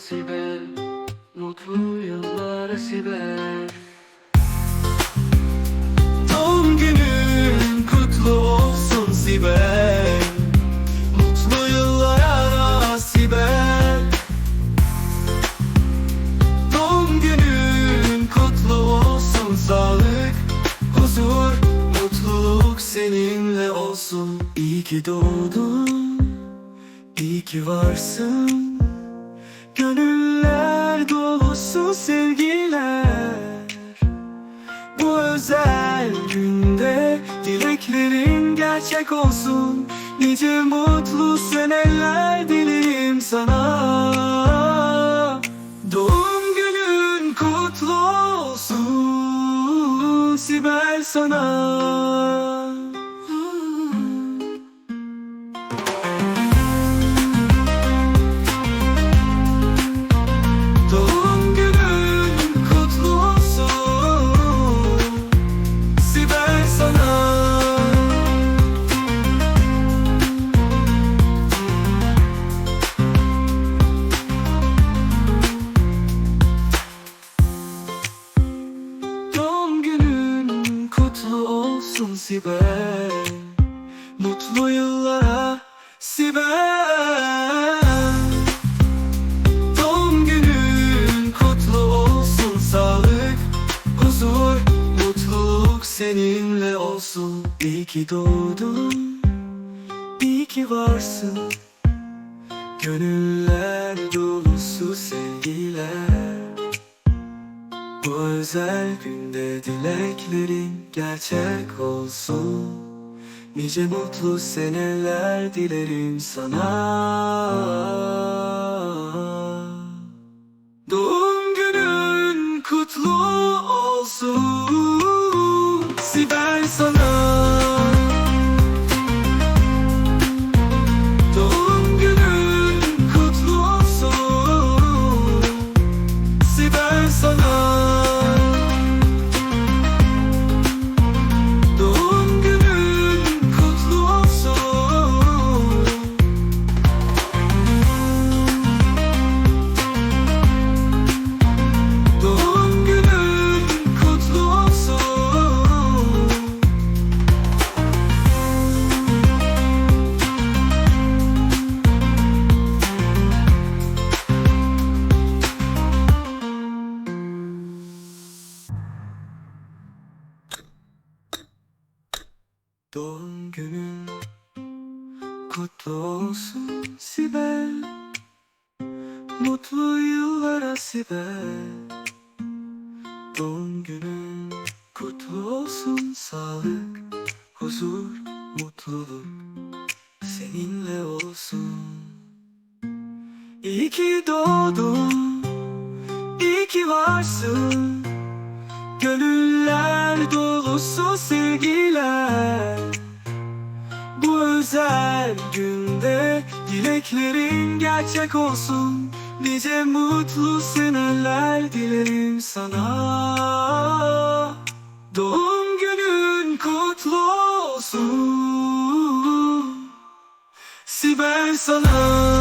Sibel Mutlu yıllar Sibel. Doğum günün kutlu olsun Sibel. Mutlu yıllara Sibel. Doğum günün kutlu olsun Sağlık, huzur, mutluluk seninle olsun. İyi ki doğdun, iyi ki varsın Gönüller dolusu sevgiler. Bu özel günde dileklerin gerçek olsun. Nice mutlu seneler dilerim sana. Doğum günün kutlu olsun Sibel sana Sibel Mutlu yıllara Sibel Doğum günün kutlu olsun Sağlık, huzur, mutluluk seninle olsun. İyi ki doğdun, iyi ki varsın. Gönüller dolusu sevgiler Bu özel günde dileklerin gerçek olsun. Nice mutlu seneler dilerim sana. Doğum günün kutlu olsun. Sibel sana. Doğum kutlu olsun. Sibel sana Doğum günün kutlu olsun Sibel Mutlu yıllara Sibel Doğum günün kutlu olsun. Sağlık, huzur, mutluluk seninle olsun. İyi ki doğdun, iyi ki varsın. Gönüller dolusu sevgiler. Bu özel günde dileklerin gerçek olsun. Nice mutlu seneler dilerim sana. Doğum günün kutlu olsun. Sibel sana